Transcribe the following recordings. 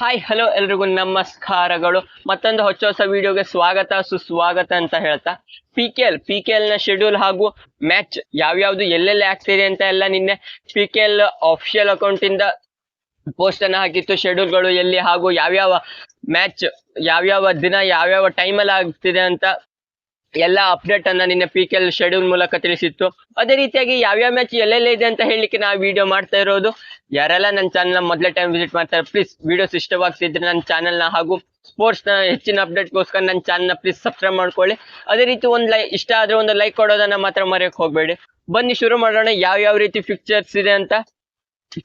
Hi hello ಎಲ್ರಿಗೂ ನಮಸ್ಕಾರಗಳು. ಮತ್ತೊಂದು ಹೊಸ ಹೊಸ ವಿಡಿಯೋಗೆ ಸ್ವಾಗತ, ಸುಸ್ವಾಗತ ಅಂತ ಹೇಳ್ತಾ. P K L P K ಎಲ್ನ schedule ಹಾಗೂ ಮ್ಯಾಚ್ ಯಾವ್ಯಾವ್ದು, ಎಲ್ಲೆಲ್ಲಿ ಆಗ್ತಿದೆ ಅಂತ ಎಲ್ಲ ನಿನ್ನೆ P K L official account ಇಂದ ಪೋಸ್ಟ್ ಅನ್ನ ಹಾಕಿತ್ತು. ಶೆಡ್ಯೂಲ್ಗಳು ಎಲ್ಲಿ ಹಾಗೂ ಯಾವ್ಯಾವ ಮ್ಯಾಚ್ ಯಾವ್ಯಾವ ದಿನ, ಯಾವ್ಯಾವ ಟೈಮಲ್ಲಿ ಆಗ್ತಿದೆ ಅಂತ ಎಲ್ಲ ಅಪ್ಡೇಟ್ ಅನ್ನ ನಿನ್ನೆ ಪಿ ಕೆ ಎಲ್ ಶೆಡ್ಯೂಲ್ ಮೂಲಕ ತಿಳಿಸಿತ್ತು. ಅದೇ ರೀತಿಯಾಗಿ ಯಾವ್ಯಾವ ಮ್ಯಾಚ್ ಎಲ್ಲೆಲ್ಲ ಇದೆ ಅಂತ ಹೇಳಲಿಕ್ಕೆ ನಾವು ವಿಡಿಯೋ ಮಾಡ್ತಾ ಇರೋದು. ಯಾರೆಲ್ಲ ನನ್ನ ಚಾನಲ್ನ ಮೊದಲ ಟೈಮ್ ವಿಸಿಟ್ ಮಾಡ್ತಾರೆ ಪ್ಲೀಸ್ ವಿಡಿಯೋಸ್ ಇಷ್ಟವಾಗ್ತಿದ್ರೆ ನನ್ನ ಚಾನಲ್ನ ಹಾಗೂ ಸ್ಪೋರ್ಟ್ಸ್ನ ಹೆಚ್ಚಿನ ಅಪ್ಡೇಟ್ಗೋಸ್ಕರ ನನ್ನ ಚಾನಲ್ನ ಪ್ಲೀಸ್ ಸಬ್ಸ್ಕ್ರೈಬ್ ಮಾಡ್ಕೊಳ್ಳಿ. ಅದೇ ರೀತಿ ಒಂದು ಲೈ ಇಷ್ಟ ಆದ್ರೆ ಒಂದು ಲೈಕ್ ಕೊಡೋದನ್ನ ಮಾತ್ರ ಮರೆಯೋಕೆ ಹೋಗಬೇಡಿ. ಬನ್ನಿ ಶುರು ಮಾಡೋಣ ಯಾವ ಯಾವ ರೀತಿ ಫಿಕ್ಚರ್ಸ್ ಇದೆ ಅಂತ.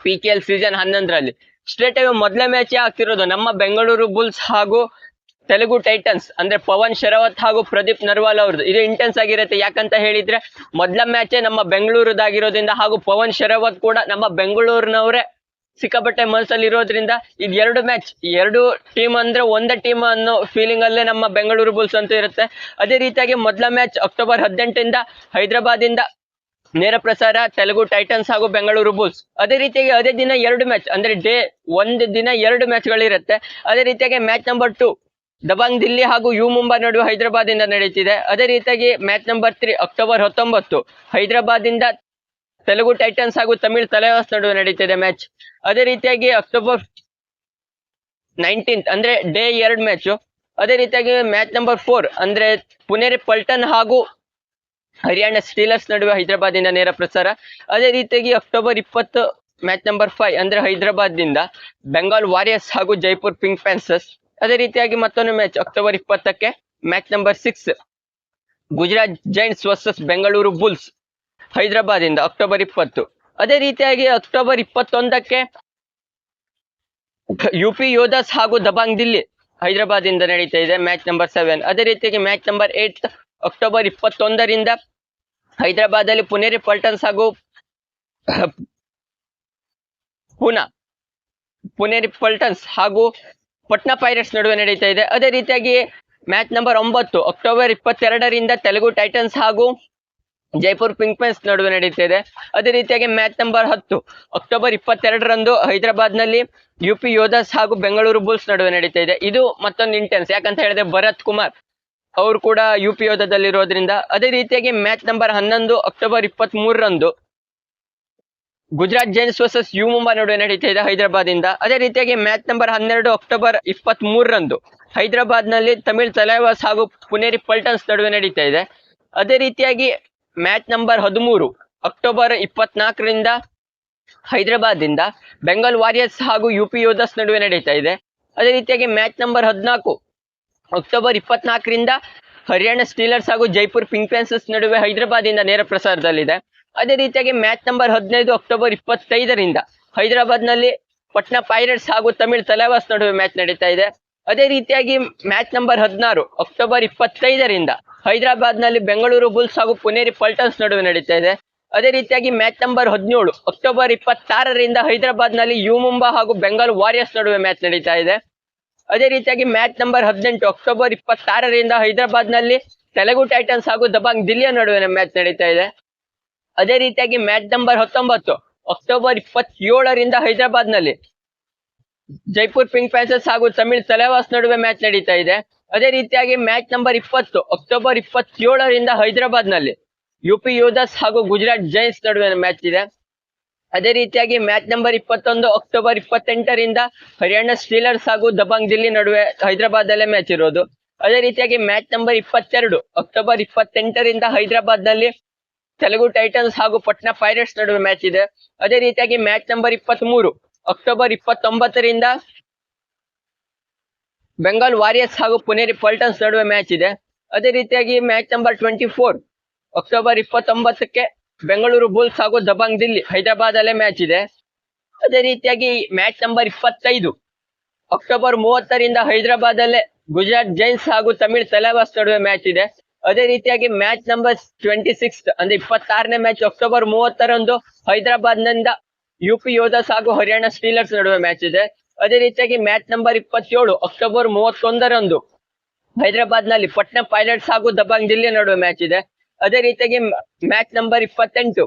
ಪಿ ಕೆ ಎಲ್ ಸೀಸನ್ ಹನ್ನೊಂದರಲ್ಲಿ. ಸ್ಟ್ರೇಟ್ ಆಗಿ ಮೊದಲ ಮ್ಯಾಚ್ ಆಗ್ತಿರೋದು ನಮ್ಮ ಬೆಂಗಳೂರು ಬುಲ್ಸ್ ಹಾಗೂ ತೆಲುಗು ಟೈಟನ್ಸ್ ಅಂದ್ರೆ ಪವನ್ ಶರವತ್ ಹಾಗೂ ಪ್ರದೀಪ್ ನರ್ವಾಲ್ ಅವ್ರದ್ದು. ಇದು ಇಂಟೆನ್ಸ್ ಆಗಿರುತ್ತೆ. ಯಾಕಂತ ಹೇಳಿದ್ರೆ ಮೊದಲ ಮ್ಯಾಚೇ ನಮ್ಮ ಬೆಂಗಳೂರದಾಗಿರೋದ್ರಿಂದ ಹಾಗೂ ಪವನ್ ಶರವತ್ ಕೂಡ ನಮ್ಮ ಬೆಂಗಳೂರಿನವರೇ ಸಿಕ್ಕಾಪಟ್ಟೆ ಮನಸ್ಸಲ್ಲಿ ಇರೋದ್ರಿಂದ ಇದು ಎರಡು ಮ್ಯಾಚ್ ಎರಡು ಟೀಮ್ ಅಂದ್ರೆ ಒಂದೇ ಟೀಮ್ ಅನ್ನೋ ಫೀಲಿಂಗ್ ಅಲ್ಲೇ ನಮ್ಮ ಬೆಂಗಳೂರು ಬುಲ್ಸ್ ಅಂತ ಇರುತ್ತೆ. ಅದೇ ರೀತಿಯಾಗಿ ಮೊದಲ ಮ್ಯಾಚ್ ಅಕ್ಟೋಬರ್ ಹದಿನೆಂಟರಿಂದ ಹೈದರಾಬಾದ್ ಇಂದ ನೇರ ಪ್ರಸಾರ, ತೆಲುಗು ಟೈಟನ್ಸ್ ಹಾಗೂ ಬೆಂಗಳೂರು ಬುಲ್ಸ್ ಅದೇ ರೀತಿಯಾಗಿ ಅದೇ ದಿನ ಎರಡು ಮ್ಯಾಚ್ ಅಂದ್ರೆ ಡೇ ಒಂದು ದಿನ ಎರಡು ಮ್ಯಾಚ್ಗಳಿರುತ್ತೆ ಅದೇ ರೀತಿಯಾಗಿ match number two Dabang Delhi ಹಾಗೂ ಯು ಮುಂಬಾ ನಡುವೆ ಹೈದರಾಬಾದ್ ಇಂದ ನಡೆಯುತ್ತಿದೆ. ಅದೇ ರೀತಿಯಾಗಿ ಮ್ಯಾಚ್ ನಂಬರ್ ತ್ರೀ ಅಕ್ಟೋಬರ್ ಹತ್ತೊಂಬತ್ತು ಹೈದರಾಬಾದ್ ಇಂದ ತೆಲುಗು ಟೈಟನ್ಸ್ ಹಾಗೂ ತಮಿಳ್ ತಲೆವಾಸ್ ನಡುವೆ ನಡೀತಿದೆ ಮ್ಯಾಚ್. ಅದೇ ರೀತಿಯಾಗಿ ಅಕ್ಟೋಬರ್ ನೈನ್ಟೀನ್ತ್ ಅಂದ್ರೆ ಡೇ ಎರಡು ಮ್ಯಾಚ್. ಅದೇ ರೀತಿಯಾಗಿ ಮ್ಯಾಚ್ ನಂಬರ್ ಫೋರ್ ಅಂದ್ರೆ ಪುನೇರಿ ಪಲ್ಟನ್ ಹಾಗೂ ಹರಿಯಾಣ ಸ್ಟೀಲರ್ಸ್ ನಡುವೆ ಹೈದರಾಬಾದ್ ಇಂದ ನೇರ ಪ್ರಸಾರ. ಅದೇ ರೀತಿಯಾಗಿ ಅಕ್ಟೋಬರ್ ಇಪ್ಪತ್ತು ಮ್ಯಾಚ್ ನಂಬರ್ ಫೈವ್ ಅಂದ್ರೆ ಹೈದರಾಬಾದ್ನಿಂದ ಬೆಂಗಾಲ್ ವಾರಿಯರ್ಸ್ ಹಾಗೂ ಜೈಪುರ್ ಪಿಂಕ್ ಪ್ಯಾನ್ಸರ್ಸ್ ಅದೇ ರೀತಿಯಾಗಿ ಮತ್ತೊಂದು ಮ್ಯಾಚ್ ಅಕ್ಟೋಬರ್ ಇಪ್ಪತ್ತಕ್ಕೆ match number six Gujarat giants versus Bengaluru bulls Hyderabad ಇಂದ ಅಕ್ಟೋಬರ್ ಇಪ್ಪತ್ತು. ಅದೇ ರೀತಿಯಾಗಿ ಅಕ್ಟೋಬರ್ ಇಪ್ಪತ್ತೊಂದಕ್ಕೆ ಯು ಪಿ ಯೋಧಾಸ್ ಹಾಗೂ ದಬಾಂಗ್ ದಿಲ್ಲಿ ಹೈದರಾಬಾದ್ ಇಂದ ನಡೀತಾ ಇದೆ ಮ್ಯಾಚ್ ನಂಬರ್ ಸೆವೆನ್ ಅದೇ ರೀತಿಯಾಗಿ ಮ್ಯಾಚ್ ನಂಬರ್ ಏಟ್ ಅಕ್ಟೋಬರ್ ಇಪ್ಪತ್ತೊಂದರಿಂದ ಹೈದರಾಬಾದ್ ಅಲ್ಲಿ ಪುನೇರಿ ಪಲ್ಟನ್ಸ್ ಹಾಗೂ ಪುನಾ ಪುನೇರಿ ಪಲ್ಟನ್ಸ್ ಹಾಗೂ ಪಟ್ನಾ ಪೈರೇಟ್ಸ್ ನಡುವೆ ನಡೀತಾ ಇದೆ. ಅದೇ ರೀತಿಯಾಗಿ ಮ್ಯಾಚ್ ನಂಬರ್ ಒಂಬತ್ತು, ಅಕ್ಟೋಬರ್ ಇಪ್ಪತ್ತೆರಡರಿಂದ ತೆಲುಗು ಟೈಟನ್ಸ್ ಹಾಗೂ ಜೈಪುರ್ ಪಿಂಕ್ ಪೆನ್ಸ್ ನಡುವೆ ನಡೀತಾ ಇದೆ. ಅದೇ ರೀತಿಯಾಗಿ ಮ್ಯಾಚ್ ನಂಬರ್ ಹತ್ತು, ಅಕ್ಟೋಬರ್ ಇಪ್ಪತ್ತೆರಡರಂದು ಹೈದರಾಬಾದ್ನಲ್ಲಿ ಯು ಪಿ ಯೋಧಾಸ್ ಹಾಗೂ ಬೆಂಗಳೂರು ಬುಲ್ಸ್ ನಡುವೆ ನಡೀತಾ ಇದೆ. ಇದು ಮತ್ತೊಂದು ಇಂಟೆನ್ಸ್ ಯಾಕಂತ ಹೇಳಿದ್ರೆ ಭರತ್ ಕುಮಾರ್ ಅವರು ಕೂಡ ಯು ಪಿ ಯೋಧದಲ್ಲಿರೋದ್ರಿಂದ. ಅದೇ ರೀತಿಯಾಗಿ ಮ್ಯಾಚ್ ನಂಬರ್ ಹನ್ನೊಂದು, ಅಕ್ಟೋಬರ್ ಇಪ್ಪತ್ತ್ ಮೂರರಂದು Gujarat giants versus U Mumbai ನಡುವೆ ನಡೀತಾ ಇದೆ ಹೈದರಾಬಾದ್ ಇಂದ ಅದೇ ರೀತಿಯಾಗಿ ಮ್ಯಾಚ್ ನಂಬರ್ ಹನ್ನೆರಡು ಅಕ್ಟೋಬರ್ ಇಪ್ಪತ್ತ್ ಮೂರರಂದು ಹೈದರಾಬಾದ್ನಲ್ಲಿ ತಮಿಳ್ ತಲೈವಾಸ್ ಹಾಗೂ ಪುನೇರಿ ಪಲ್ಟನ್ಸ್ ನಡುವೆ ನಡೀತಾ ಇದೆ. ಅದೇ ರೀತಿಯಾಗಿ ಮ್ಯಾಚ್ ನಂಬರ್ ಹದಿಮೂರು ಅಕ್ಟೋಬರ್ ಇಪ್ಪತ್ನಾಲ್ಕರಿಂದ ಹೈದರಾಬಾದ್ ಇಂದ ಬೆಂಗಾಲ್ ವಾರಿಯರ್ಸ್ ಹಾಗೂ ಯು ಪಿ ಯೋಧಸ್ ನಡುವೆ ನಡೀತಾ ಇದೆ. ಅದೇ ರೀತಿಯಾಗಿ ಮ್ಯಾಚ್ ನಂಬರ್ ಹದಿನಾಲ್ಕು ಅಕ್ಟೋಬರ್ ಇಪ್ಪತ್ನಾಲ್ಕರಿಂದ ಹರಿಯಾಣ ಸ್ಟೀಲರ್ಸ್ ಹಾಗೂ ಜೈಪುರ್ ಪಿಂಕ್ ಪ್ಯಾನ್ಸಸ್ ನಡುವೆ ಹೈದರಾಬಾದ್ ಇಂದ ನೇರ ಪ್ರಸಾರದಲ್ಲಿದೆ. ಅದೇ ರೀತಿಯಾಗಿ ಮ್ಯಾಚ್ ನಂಬರ್ ಹದಿನೈದು ಅಕ್ಟೋಬರ್ ಇಪ್ಪತ್ತೈದರಿಂದ ಹೈದರಾಬಾದ್ನಲ್ಲಿ ಪಟ್ನಾ ಪೈರೇಟ್ಸ್ ಹಾಗೂ ತಮಿಳ್ ತಲೆವಾಸ್ ನಡುವೆ ಮ್ಯಾಚ್ ನಡೀತಾ ಇದೆ. ಅದೇ ರೀತಿಯಾಗಿ ಮ್ಯಾಚ್ ನಂಬರ್ ಹದಿನಾರು ಅಕ್ಟೋಬರ್ ಇಪ್ಪತ್ತೈದರಿಂದ ಹೈದರಾಬಾದ್ನಲ್ಲಿ ಬೆಂಗಳೂರು ಬುಲ್ಸ್ ಹಾಗೂ ಪುನೇರಿ ಪಲ್ಟನ್ಸ್ ನಡುವೆ ನಡೀತಾ ಇದೆ. ಅದೇ ರೀತಿಯಾಗಿ ಮ್ಯಾಚ್ ನಂಬರ್ ಹದಿನೇಳು ಅಕ್ಟೋಬರ್ ಇಪ್ಪತ್ತಾರರಿಂದ ಹೈದರಾಬಾದ್ನಲ್ಲಿ ಯು ಮುಂಬಾ ಹಾಗೂ ಬೆಂಗಾಲ್ ವಾರಿಯರ್ಸ್ ನಡುವೆ ಮ್ಯಾಚ್ ನಡೀತಾ ಇದೆ. ಅದೇ ರೀತಿಯಾಗಿ ಮ್ಯಾಚ್ ನಂಬರ್ ಹದಿನೆಂಟು ಅಕ್ಟೋಬರ್ ಇಪ್ಪತ್ತಾರರಿಂದ ಹೈದರಾಬಾದ್ನಲ್ಲಿ ತೆಲುಗು ಟೈಟನ್ಸ್ ಹಾಗೂ ದಬಾಂಗ್ ದಿಲ್ಲಿಯ ನಡುವೆ ಮ್ಯಾಚ್ ನಡೀತಾ ಇದೆ. ಅದೇ ರೀತಿಯಾಗಿ ಮ್ಯಾಚ್ ನಂಬರ್ ಹತ್ತೊಂಬತ್ತು ಅಕ್ಟೋಬರ್ ಇಪ್ಪತ್ತೇಳರಿಂದ ಹೈದರಾಬಾದ್ನಲ್ಲಿ ಜೈಪುರ್ ಪಿಂಕ್ ಪ್ಯಾಸಸ್ ಹಾಗೂ ತಮಿಳ್ ತಲೆವಾಸ್ ನಡುವೆ ಮ್ಯಾಚ್ ನಡೀತಾ ಇದೆ. ಅದೇ ರೀತಿಯಾಗಿ ಮ್ಯಾಚ್ ನಂಬರ್ ಇಪ್ಪತ್ತು ಅಕ್ಟೋಬರ್ ಇಪ್ಪತ್ತೇಳರಿಂದ ಹೈದರಾಬಾದ್ನಲ್ಲಿ ಯು ಪಿ ಯೋಧಾಸ್ ಹಾಗೂ ಗುಜರಾತ್ ಜೈನ್ಸ್ ನಡುವೆ ಮ್ಯಾಚ್ ಇದೆ. ಅದೇ ರೀತಿಯಾಗಿ ಮ್ಯಾಚ್ ನಂಬರ್ ಇಪ್ಪತ್ತೊಂದು ಅಕ್ಟೋಬರ್ ಇಪ್ಪತ್ತೆಂಟರಿಂದ ಹರಿಯಾಣ ಸ್ಟೀಲರ್ಸ್ ಹಾಗೂ ದಬಾಂಗ್ ದಿಲ್ಲಿ ನಡುವೆ ಹೈದರಾಬಾದ್ ಅಲ್ಲೇ ಮ್ಯಾಚ್ ಇರೋದು. ಅದೇ ರೀತಿಯಾಗಿ ಮ್ಯಾಚ್ ನಂಬರ್ ಇಪ್ಪತ್ತೆರಡು ಅಕ್ಟೋಬರ್ ಇಪ್ಪತ್ತೆಂಟರಿಂದ ಹೈದರಾಬಾದ್ನಲ್ಲಿ ತೆಲುಗು ಟೈಟನ್ಸ್ ಹಾಗೂ ಪಟ್ನಾ ಪೈರೇಟ್ಸ್ ನಡುವೆ ಮ್ಯಾಚ್ ಇದೆ. ಅದೇ ರೀತಿಯಾಗಿ ಮ್ಯಾಚ್ ನಂಬರ್ ಇಪ್ಪತ್ತ್ ಮೂರು ಅಕ್ಟೋಬರ್ ಇಪ್ಪತ್ತೊಂಬತ್ತರಿಂದ ಬೆಂಗಾಲ್ ವಾರಿಯರ್ಸ್ ಹಾಗೂ ಪುನೇರಿ ಪಲ್ಟನ್ಸ್ ನಡುವೆ ಮ್ಯಾಚ್ ಇದೆ. ಅದೇ ರೀತಿಯಾಗಿ match number twenty four October ಇಪ್ಪತ್ತೊಂಬತ್ತಕ್ಕೆ Bengaluru bulls ಹಾಗೂ ದಬಾಂಗ್ ದಿಲ್ಲಿ ಹೈದರಾಬಾದ್ ಅಲ್ಲೇ ಮ್ಯಾಚ್ ಇದೆ. ಅದೇ ರೀತಿಯಾಗಿ ಮ್ಯಾಚ್ ನಂಬರ್ ಇಪ್ಪತ್ತೈದು ಅಕ್ಟೋಬರ್ ಮೂವತ್ತರಿಂದ ಹೈದರಾಬಾದ್ ಅಲ್ಲೇ ಗುಜರಾತ್ ಜೈನ್ಸ್ ಹಾಗೂ ತಮಿಳ್ ತಲೆವಾಸ್ ನಡುವೆ ಮ್ಯಾಚ್ ಇದೆ. ಅದೇ ರೀತಿಯಾಗಿ ಮ್ಯಾಚ್ ನಂಬರ್ ಟ್ವೆಂಟಿ ಸಿಕ್ಸ್ ಅಂದ್ರೆ ಇಪ್ಪತ್ತಾರನೇ ಮ್ಯಾಚ್ ಅಕ್ಟೋಬರ್ ಮೂವತ್ತರಂದು ಹೈದರಾಬಾದ್ನಿಂದ ಯು ಪಿ ಯೋಧಾಸ್ ಹಾಗೂ ಹರಿಯಾಣ ಸ್ಟೀಲರ್ಸ್ ನಡುವೆ ಮ್ಯಾಚ್ ಇದೆ. ಅದೇ ರೀತಿಯಾಗಿ ಮ್ಯಾಚ್ ನಂಬರ್ ಇಪ್ಪತ್ತೇಳು ಅಕ್ಟೋಬರ್ ಮೂವತ್ತೊಂದರಂದು ಹೈದರಾಬಾದ್ನಲ್ಲಿ ಪಟ್ನಾ ಪೈಲಟ್ಸ್ ಹಾಗೂ ದಬಾಂಗ್ ದಿಲ್ಲಿ ನಡುವೆ ಮ್ಯಾಚ್ ಇದೆ. ಅದೇ ರೀತಿಯಾಗಿ ಮ್ಯಾಚ್ ನಂಬರ್ ಇಪ್ಪತ್ತೆಂಟು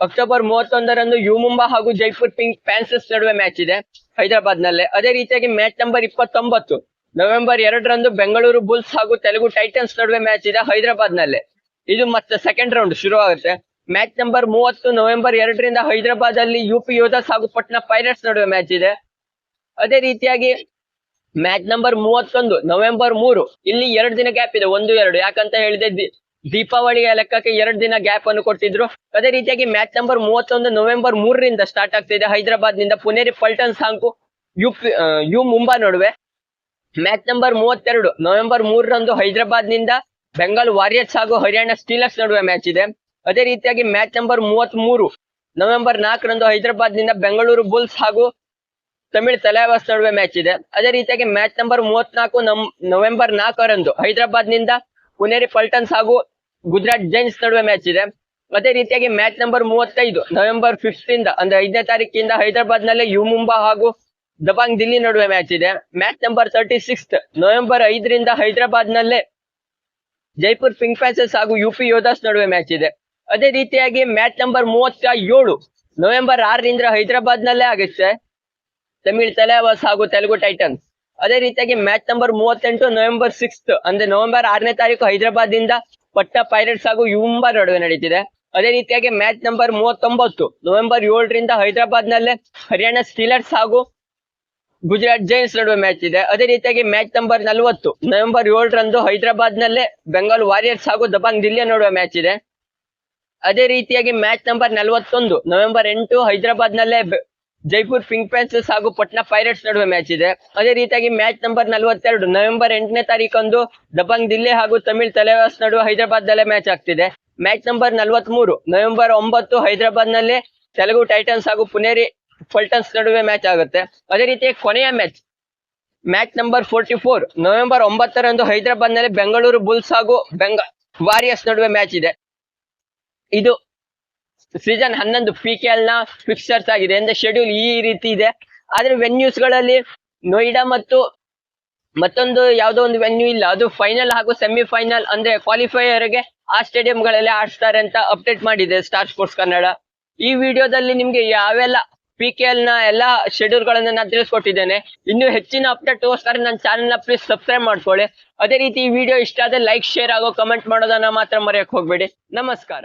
ಅಕ್ಟೋಬರ್ ಮೂವತ್ತೊಂದರಂದು ಯು ಮುಂಬಾ ಹಾಗೂ ಜೈಪುರ್ ಪಿಂಕ್ ಪ್ಯಾನ್ಸಸ್ ನಡುವೆ ಮ್ಯಾಚ್ ಇದೆ ಹೈದರಾಬಾದ್ ನಲ್ಲೇ ಅದೇ ರೀತಿಯಾಗಿ ಮ್ಯಾಚ್ ನಂಬರ್ ಇಪ್ಪತ್ತೊಂಬತ್ತು ನವೆಂಬರ್ ಎರಡರಂದು ಬೆಂಗಳೂರು ಬುಲ್ಸ್ ಹಾಗೂ ತೆಲುಗು ಟೈಟನ್ಸ್ ನಡುವೆ ಮ್ಯಾಚ್ ಇದೆ ಹೈದರಾಬಾದ್ನಲ್ಲಿ ಇದು ಮತ್ತೆ ಸೆಕೆಂಡ್ ರೌಂಡ್ ಶುರು ಆಗುತ್ತೆ ಮ್ಯಾಚ್ ನಂಬರ್ ಮೂವತ್ತು ನವೆಂಬರ್ ಎರಡರಿಂದ ಹೈದರಾಬಾದ್ ಅಲ್ಲಿ ಯುಪಿ ಯೋಧಾಸ್ ಹಾಗೂ ಪಟ್ನಾ ಪೈರಟ್ಸ್ ನಡುವೆ ಮ್ಯಾಚ್ ಇದೆ. ಅದೇ ರೀತಿಯಾಗಿ ಮ್ಯಾಚ್ ನಂಬರ್ ಮೂವತ್ತೊಂದು ನವೆಂಬರ್ ಮೂರು, ಇಲ್ಲಿ ಎರಡು ದಿನ ಗ್ಯಾಪ್ ಇದೆ, ಒಂದು, ಎರಡು. ಯಾಕಂತ ಹೇಳಿದೆ ದೀಪಾವಳಿಯ ಲೆಕ್ಕಕ್ಕೆ ಎರಡು ದಿನ ಗ್ಯಾಪ್ ಅನ್ನು ಕೊಟ್ಟಿದ್ರು ಅದೇ ರೀತಿಯಾಗಿ ಮ್ಯಾಚ್ ನಂಬರ್ ಮೂವತ್ತೊಂದು ನವೆಂಬರ್ ಮೂರರಿಂದ ಸ್ಟಾರ್ಟ್ ಆಗ್ತಿದೆ ಹೈದರಾಬಾದ್ನಿಂದ ಪುನೇರಿ ಪಲ್ಟನ್ಸ್ ಹಾಗೂ ಯು ಯು ಮುಂಬಾ ನಡುವೆ. ಮ್ಯಾಚ್ ನಂಬರ್ ಮೂವತ್ತೆರಡು. ನವೆಂಬರ್ ಮೂರರಂದು ಹೈದರಾಬಾದ್ನಿಂದ ಬೆಂಗಾಲ್ ವಾರಿಯರ್ಸ್ ಹಾಗೂ ಹರಿಯಾಣ ಸ್ಟೀಲರ್ಸ್ ನಡುವೆ ಮ್ಯಾಚ್ ಇದೆ. ಅದೇ ರೀತಿಯಾಗಿ ಮ್ಯಾಚ್ ನಂಬರ್ ಮೂವತ್ತ್ ಮೂರು ನವೆಂಬರ್ ನಾಲ್ಕರಂದು ಹೈದರಾಬಾದ್ನಿಂದ ಬೆಂಗಳೂರು ಬುಲ್ಸ್ ಹಾಗೂ ತಮಿಳ್ ತಲೈವಾಸ್ ನಡುವೆ ಮ್ಯಾಚ್ ಇದೆ. ಅದೇ ರೀತಿಯಾಗಿ ಮ್ಯಾಚ್ ನಂಬರ್ ಮೂವತ್ನಾಲ್ಕು ನಮ್ ನವೆಂಬರ್ ನಾಲ್ಕರಂದು ಹೈದರಾಬಾದ್ನಿಂದ ಪುನೇರಿ ಪಲ್ಟನ್ಸ್ ಹಾಗೂ ಗುಜರಾತ್ ಜೈನ್ಸ್ ನಡುವೆ ಮ್ಯಾಚ್ ಇದೆ. ಅದೇ ರೀತಿಯಾಗಿ ಮ್ಯಾಚ್ ನಂಬರ್ ಮೂವತ್ತೈದು ನವೆಂಬರ್ ಫಿಫ್ತ್ ಇಂದ ಅಂದ್ರೆ ಐದನೇ ತಾರೀಕಿಂದ ಹೈದರಾಬಾದ್ನಲ್ಲಿ ಯು ಮುಂಬಾ ಹಾಗೂ ದಬಾಂಗ್ ದಿಲ್ಲಿ ನಡುವೆ ಮ್ಯಾಚ್ ಇದೆ. Match number thirty sixth November ಐದರಿಂದ ಹೈದರಾಬಾದ್ ನಲ್ಲೇ ಜೈಪುರ್ ಪಿಂಕ್ ಪ್ಯಾಸಸ್ ಹಾಗೂ ಯುಪಿ ಯೋಧಾಸ್ ನಡುವೆ ಮ್ಯಾಚ್ ಇದೆ. ಅದೇ ರೀತಿಯಾಗಿ ಮ್ಯಾಚ್ ನಂಬರ್ ಮೂವತ್ತ ಏಳು ನವೆಂಬರ್ ಆರರಿಂದ ಹೈದರಾಬಾದ್ ನಲ್ಲೇ ಆಗುತ್ತೆ. ತಮಿಳ್ ತಲೆವಾಸ್ ಹಾಗೂ ತೆಲುಗು ಟೈಟನ್ಸ್ ಅದೇ ರೀತಿಯಾಗಿ ಮ್ಯಾಚ್ ನಂಬರ್ ಮೂವತ್ತೆಂಟು ನವೆಂಬರ್ ಸಿಕ್ಸ್ತ್ ಅಂದ್ರೆ ನವೆಂಬರ್ ಆರನೇ ತಾರೀಕು ಹೈದರಾಬಾದ್ ಇಂದ ಪಟ್ಟ ಪೈರೇಟ್ಸ್ ಹಾಗೂ ಯುಂಬಾ ನಡುವೆ ನಡೀತಿದೆ. ಅದೇ ರೀತಿಯಾಗಿ ಮ್ಯಾಚ್ ನಂಬರ್ ಮೂವತ್ತೊಂಬತ್ತು ನವೆಂಬರ್ ಏಳರಿಂದ ಹೈದರಾಬಾದ್ ನಲ್ಲೇ ಹರಿಯಾಣ ಸ್ಟೀಲರ್ಸ್ ಹಾಗೂ ಗುಜರಾತ್ ಜೈನ್ಸ್ ನಡುವೆ ಮ್ಯಾಚ್ ಇದೆ. ಅದೇ ರೀತಿಯಾಗಿ ಮ್ಯಾಚ್ ನಂಬರ್ ನಲವತ್ತು, ನವೆಂಬರ್ ಏಳರಂದು ಹೈದರಾಬಾದ್ ನಲ್ಲೇ ಬೆಂಗಾಲ್ ವಾರಿಯರ್ಸ್ ಹಾಗೂ ದಬಾಂಗ್ ದಿಲ್ಲಿಯ ನಡುವೆ ಮ್ಯಾಚ್ ಇದೆ. ಅದೇ ರೀತಿಯಾಗಿ ಮ್ಯಾಚ್ ನಂಬರ್ ನಲವತ್ತೊಂದು, ನವೆಂಬರ್ ಎಂಟು ಹೈದರಾಬಾದ್ ನಲ್ಲೇ ಜೈಪುರ್ ಪಿಂಕ್ ಪ್ಯಾನ್ಸಸ್ ಹಾಗೂ ಪಟ್ನಾ ಪೈರೇಟ್ಸ್ ನಡುವೆ ಮ್ಯಾಚ್ ಇದೆ. ಅದೇ ರೀತಿಯಾಗಿ ಮ್ಯಾಚ್ ನಂಬರ್ ನಲವತ್ತೆರಡು, ನವೆಂಬರ್ ಎಂಟನೇ ತಾರೀಕೊಂದು ದಬಾಂಗ್ ದಿಲ್ಲಿ ಹಾಗೂ ತಮಿಳ್ ತಲೆವಾಸ್ ನಡುವೆ ಹೈದರಾಬಾದ್ ನಲ್ಲೇ ಮ್ಯಾಚ್ ಆಗ್ತಿದೆ. ಮ್ಯಾಚ್ ನಂಬರ್ ನಲವತ್ಮೂರು, ನವೆಂಬರ್ ಒಂಬತ್ತು ಹೈದರಾಬಾದ್ನಲ್ಲಿ ತೆಲುಗು ಟೈಟನ್ಸ್ ಹಾಗೂ ಪುನೇರಿ ಪಲ್ಟನ್ಸ್ ನಡುವೆ ಮ್ಯಾಚ್ ಆಗುತ್ತೆ. ಅದೇ ರೀತಿ ಕೊನೆಯ match match number forty four November ಒಂಬತ್ತರಂದು ಹೈದರಾಬಾದ್ನಲ್ಲಿ ಬೆಂಗಳೂರು ಬುಲ್ಸ್ ಹಾಗೂ ಬೆಂಗ ವಾರಿಯರ್ಸ್ ನಡುವೆ ಮ್ಯಾಚ್ ಇದೆ. ಇದು ಸೀಸನ್ ಹನ್ನೊಂದು ಪಿ ಕೆ ಎಲ್ನ ಫಿಕ್ಸರ್ಸ್ ಆಗಿದೆ. ಅಂದ್ರೆ ಶೆಡ್ಯೂಲ್ ಈ ರೀತಿ ಇದೆ. ಆದ್ರೆ ವೆನ್ಯೂಸ್ಗಳಲ್ಲಿ ನೋಯ್ಡಾ ಮತ್ತು ಮತ್ತೊಂದು ಯಾವುದೋ ಒಂದು ವೆನ್ಯೂ ಇಲ್ಲ. ಅದು ಫೈನಲ್ ಹಾಗೂ ಸೆಮಿಫೈನಲ್ ಅಂದ್ರೆ ಕ್ವಾಲಿಫೈಯರ್ಗೆ ಆ ಸ್ಟೇಡಿಯಂಗಳಲ್ಲಿ ಆಡ್ಸ್ತಾರೆ ಅಂತ ಅಪ್ಡೇಟ್ ಮಾಡಿದೆ ಸ್ಟಾರ್ ಸ್ಪೋರ್ಟ್ಸ್ ಕನ್ನಡ ಈ ವಿಡಿಯೋದಲ್ಲಿ ನಿಮ್ಗೆ ಯಾವೆಲ್ಲ ಪಿ ಕೆ ಎಲ್ನ ಎಲ್ಲಾ ಶೆಡ್ಯೂಲ್ ಗಳನ್ನ ನಾನು ತಿಳಿಸ್ಕೊಟ್ಟಿದ್ದೇನೆ. ಇನ್ನು ಹೆಚ್ಚಿನ ಅಪ್ಡೇಟ್ಗೋಸ್ಕರ ನನ್ನ ಚಾನೆಲ್ನ ಪ್ಲೀಸ್ ಸಬ್ಸ್ಕ್ರೈಬ್ ಮಾಡ್ಕೊಳ್ಳಿ. ಅದೇ ರೀತಿ ವಿಡಿಯೋ ಇಷ್ಟ ಆದ್ರೆ ಲೈಕ್ ಶೇರ್ ಹಾಗೂ ಕಮೆಂಟ್ ಮಾಡೋದನ್ನ ಮಾತ್ರ ಮರೆಯಕ್ ಹೋಗ್ಬೇಡಿ. ನಮಸ್ಕಾರ.